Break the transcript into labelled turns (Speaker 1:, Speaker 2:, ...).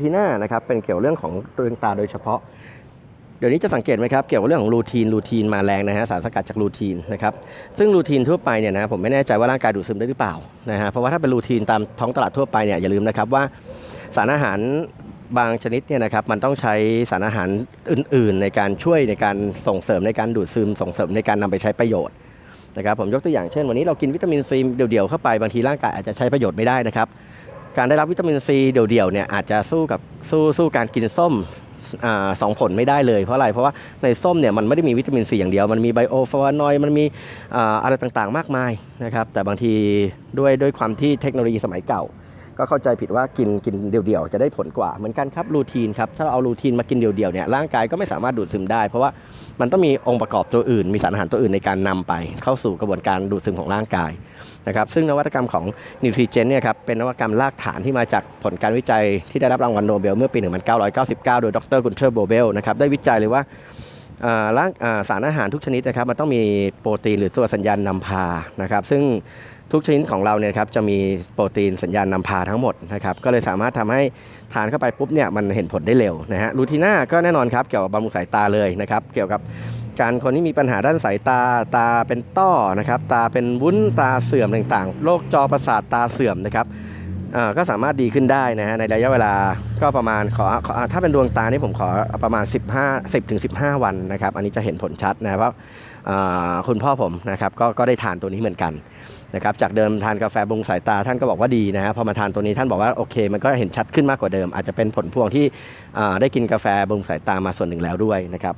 Speaker 1: ทีหน้านะครับเป็นเกี่ยวเรื่องของดวงตาโดยเฉพาะ เดี๋ยวนี้จะสังเกตไหมครับเกี่ยวกับเรื่องของรูทีนรูทีนมาแรงนะฮะสารสกัดจากรูทีนนะครับซึ่งรูทีนทั่วไปเนี่ยนะผมไม่แน่ใจว่าร่างกายดูดซึมได้หรือเปล่านะฮะเพราะว่าถ้าเป็นรูทีนตามท้องตลาดทั่วไปเนี่ยอย่าลืมนะครับว่าสารอาหารบางชนิดเนี่ยนะครับมันต้องใช้สารอาหารอื่น ๆ ในการช่วยในการส่งเสริมในการดูดซึมส่งเสริมในการนำไปใช้ประโยชน์นะครับผมยกตัวอย่างเช่น วันนี้เรากินวิตามินซีเดี่ยวๆเข้าไปบางทีร่างกายอาจจะใช้ประโยชน์ไม่ได้นะครับ การได้รับวิตามินซีเดี่ยวๆเนี่ยอาจจะสู้กับสู้สู้การกินส้มอสองผลไม่ได้เลยเพราะอะไร เพราะว่าในส้มเนี่ยมันไม่ได้มีวิตามินซีอย่างเดียว มันมีไบโอฟลาวานอยด์มันมีอะไรต่างๆมากมายนะครับแต่บางทีด้วยด้วยความที่เทคโนโลยีสมัยเก่า ก็เข้าใจผิดว่ากินกินเดี่ยวๆ จะได้ผลกว่าเหมือนกันครับรูทีนครับถ้าเราเอารูทีนมากินเดี่ยวๆเนี่ยร่างกายก็ไม่สามารถดูดซึมได้ เพราะว่ามันต้องมีองค์ประกอบตัวอื่น มีสารอาหารตัวอื่นในการนำไป เข้าสู่กระบวนการดูดซึมของร่างกายนะครับซึ่งนวัตกรรมของนิวทริเจนเนี่ยครับเป็นนวัตกรรมรากฐานที่มาจากผลการวิจัยที่ได้รับรางวัลโนเบลเมื่อปี 1999 โดยดรกุนเทอร์โบเบลนะครับได้วิจัยเลยว่าอ่าร่างอ่าสารอาหารทุกชนิดนะครับมันต้องมีโปรตีนหรือตัวสัญญาณนำพานะครับซึ่ง ทุกชนิดของเราเนี่ยครับจะมีโปรตีนสัญญาณนำพาทั้งหมดนะครับก็เลยสามารถทำให้ทานเข้าไปปุ๊บเนี่ยมันเห็นผลได้เร็วนะฮะรูทีน่าก็แน่นอนครับเกี่ยวกับบำรุงสายตาเลยนะครับเกี่ยวกับการคนที่มีปัญหาด้านสายตาตาเป็นต้อนะครับตาเป็นวุ้นตาเสื่อมต่างๆโรคจอประสาทตาเสื่อมนะครับ ก็สามารถดีขึ้นได้นะฮะในระยะเวลาก็ประมาณขอขอถ้าเป็นดวงตานี่ผมขอประมาณ 15 10ถึง15 วันนะครับ อันนี้จะเห็นผลชัดนะเพราะคุณพ่อผมนะครับก็ก็ได้ทานตัวนี้เหมือนกันนะครับจากเดิมทานกาแฟบุงสายตาท่านก็บอกว่าดีนะฮะพอมาทานตัวนี้ท่านบอกว่าโอเค มันก็เห็นชัดขึ้นมากกว่าเดิม อาจจะเป็นผลพวงที่ได้กินกาแฟบุงสายตามาส่วนหนึ่งแล้วด้วยนะครับ